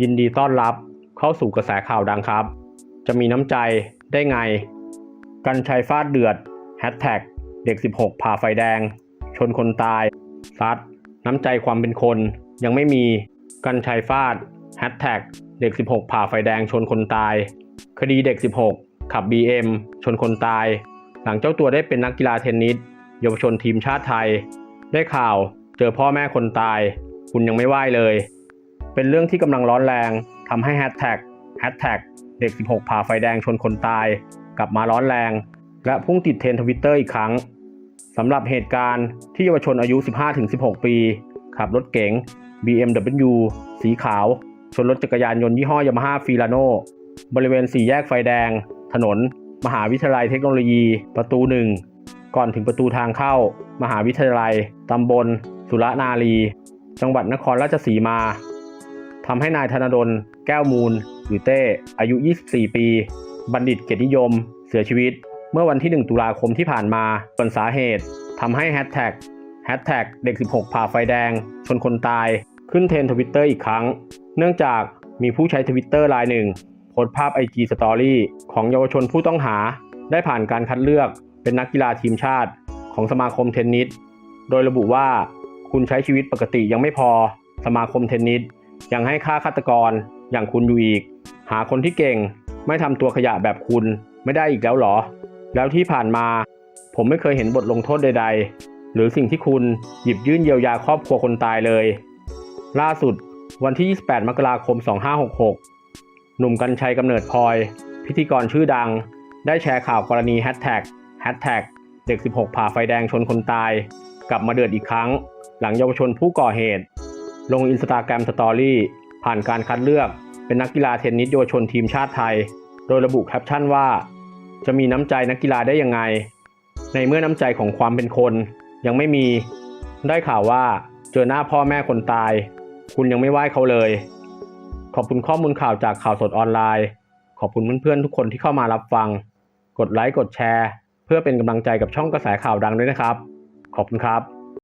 ยินดีต้อนรับเข้าสู่กระแสข่าวดังครับ จะมีน้ำใจได้ไง กันชัยฟาดเดือดแฮชแท็กเด็ก 16 ผ่าไฟแดง ชนคนตาย ซัด น้ำใจความเป็นคน ยังไม่มี กันชัยฟาดแฮชแท็กเด็ก 16 ผ่าไฟแดงชนคนตาย คดีเด็ก 16 ขับ BM ชนคนตาย หลังเจ้าตัวได้เป็นนักกีฬาเทนนิสเยาวชนทีมชาติไทย ได้ข่าวเจอพ่อแม่คนตาย คุณยังไม่ไหวเลย เป็นเรื่องที่กำลังร้อนแรงทำให้แฮชแท็กแฮชแท็กเด็ก 16 ผ่าไฟแดงชนคนตาย กลับมาร้อนแรง และพุ่งติดเทรนทวิตเตอร์อีกครั้งสำหรับเหตุการณ์ที่เยาวชนอายุ 15-16 ปี ขับรถเก๋ง BMW สีขาว ชนรถจักรยานยนต์ยี่ห้อยามาฮ่าฟีลาโนบริเวณสี่แยกไฟแดง ถนน มหาวิทยาลัยเทคโนโลยี ประตูหนึ่งก่อนถึงประตูทางเข้า มหาวิทยาลัย ตำบล สุรนารี จังหวัดนครราชสีมา ทำให้นายธนดล แก้วมูล หรือเต้ อายุ 24 ปี บัณฑิตเกียรตินิยม เสียชีวิต เมื่อวันที่ 1 ตุลาคมที่ผ่านมา ส่วนสาเหตุทำให้แฮชแท็กแฮชแท็กเด็ก 16 ผ่าไฟแดง ชนคนตาย ขึ้นเทรนทวิตเตอร์อีกครั้ง เนื่องจากมีผู้ใช้ทวิตเตอร์รายหนึ่งโพสภาพ IG Story ของเยาวชนผู้ต้องหา ได้ผ่านการคัดเลือกเป็นนักกีฬาทีมชาติ ของสมาคมเทนนิส โดยระบุว่า คุณใช้ชีวิตปกติยังไม่พอ สมาคมเทนนิส ยังให้ค่าฆาตกรอย่างคุณอยู่อีก หาคนที่เก่ง ไม่ทำตัวขยะแบบคุณไม่ได้อีกแล้วหรอ แล้วที่ผ่านมา ผมไม่เคยเห็นบทลงโทษใด ๆ หรือสิ่งที่คุณหยิบยื่นเยียวยาครอบครัวคนตายเลย ล่าสุดวันที่ 28 มกราคม 2566 หนุ่มกัญชัยกำเนิดพลอย พิธีกรชื่อดัง ได้แชร์ข่าวกรณีแฮชแท็กแฮชแท็กเด็ก 16 ผ่าไฟแดงชนคนตาย กลับมาเดือดอีกครั้ง หลังเยาวชนผู้ก่อเหตุ ลงอินสตาแกรมสตอรี่ผ่านการคัดเลือก เป็นนักกีฬาเทนนิสเยาวชนทีมชาติไทย โดยระบุแคปชั่นว่า จะมีน้ำใจนักกีฬาได้ยังไง ในเมื่อน้ำใจของความเป็นคน ยังไม่มี ได้ข่าวว่าเจอหน้าพ่อแม่คนตาย คุณยังไม่ไหว้เขาเลย ขอบคุณข้อมูลข่าวจากข่าวสดออนไลน์ ขอบคุณเพื่อนๆทุกคนที่เข้ามารับฟัง กดไลค์กดแชร์ เพื่อเป็นกำลังใจกับช่องกระแสข่าวดังด้วยนะครับ ขอบคุณครับ